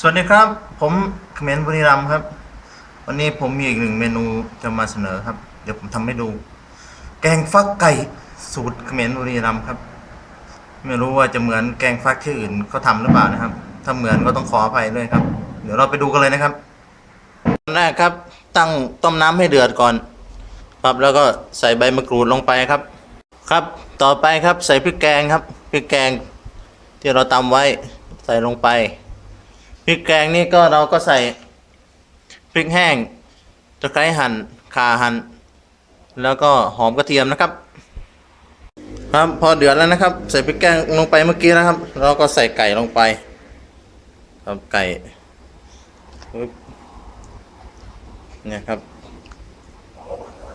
สวัสดีครับ ผมเขมรบุรีรัมครับ วันนี้ผมมีอีกหนึ่งเมนูจะมาเสนอครับ เดี๋ยวผมทำให้ดู แกงฟักไก่สูตรเขมรบุรีรัมครับ ไม่รู้ว่าจะเหมือนแกงฟักที่อื่นเขาทำหรือเปล่านะครับ ถ้าเหมือนก็ต้องขออภัยด้วยครับ เดี๋ยวเราไปดูกันเลยนะครับอันแรกครับ ตั้งต้มน้ำให้เดือดก่อนครับแล้วก็ใส่ใบมะกรูดลงไปครับ ครับ ต่อไปครับใส่พริกแกงครับพริกแกง ที่เราตำไว้ใส่ลงไป พริกแกงนี่ก็เราก็ใส่พริกแห้งตะไคร้หั่นข่าหั่นแล้วก็หอมกระเทียมนะครับ ครับพอเดือดแล้วนะครับ ใส่พริกแกงลงไปเมื่อกี้นะครับ เราก็ใส่ไก่ลงไปครับไก่เนี่ยครับ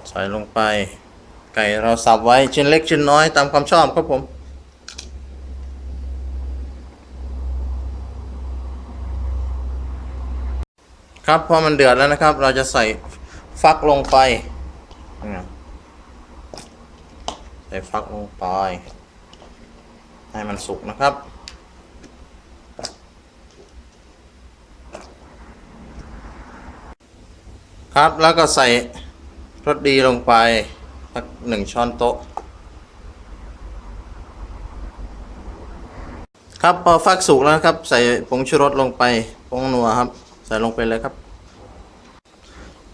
ใส่ลงไป ไก่เราสับไว้ชิ้นเล็กชิ้นน้อยตามความชอบครับผม ครับพอมันเดือดแล้วนะครับ เราจะใส่ฟักลงไปใส่ฟักลงไป ให้มันสุกนะครับครับแล้วก็ใส่รสดีลงไปสักหนึ่งช้อนโต๊ะ ครับพอฟักสุกแล้วครับ ใส่ผงชูรสลงไปผงนัวครับ ส่ลงไปเลยครับ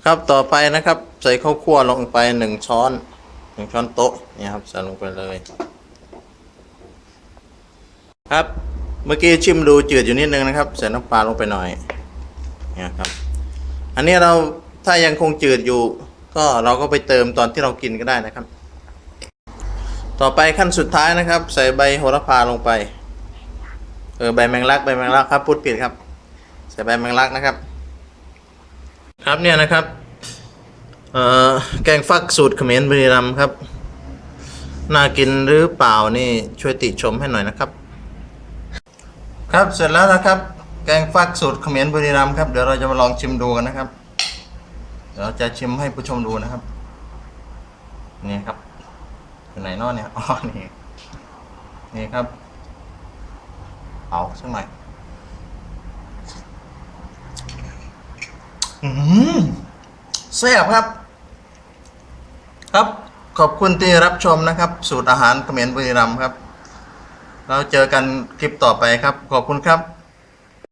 ครับต่อไปนะครับ ใส่ข้าวคั่วลงไปหนึ่งช้อนหนึ่งช้อนโต๊ะเนี่ยครับใส่ลงไปเลย ครับเมื่อกี้ชิมดูจืดอยู่นิดนึงนะครับใส่น้ำปลาลงไปหน่อยเนี่ยครับ อันนี้เราถ้ายังคงจืดอยู่ ก็เราก็ไปเติมตอนที่เรากินก็ได้นะครับ ต่อไปขั้นสุดท้ายนะครับ ใส่ใบโหระพาลงไปเออใบแมงลักใบแมงลักครับพูดผิดครับ ส่ใบแมงลักนะครับ ครับเนี่ยนะครับเออแกงฟักสูตรเขมรบุรีรัมย์ครับ น่ากินหรือเปล่านี่ช่วยติชมให้หน่อยนะครับ ครับเสร็จแล้วนะครับ แกงฟักสูตรเขมรบุรีรัมย์ครับเดี๋ยวเราจะมาลองชิมดูกันนะครับเดี๋ยวเราจะชิมให้ผู้ชมดูนะครับนี่ครับอยู่ไหนนอเนี่ยอ๋อนี่นี่ครับเอาสักหน่อย อืมแซ่บครับ ครับขอบคุณที่รับชมนะครับ สูตรอาหารเขมรบุรีรัมย์ครับ เราเจอกันคลิปต่อไปครับ ขอบคุณครับ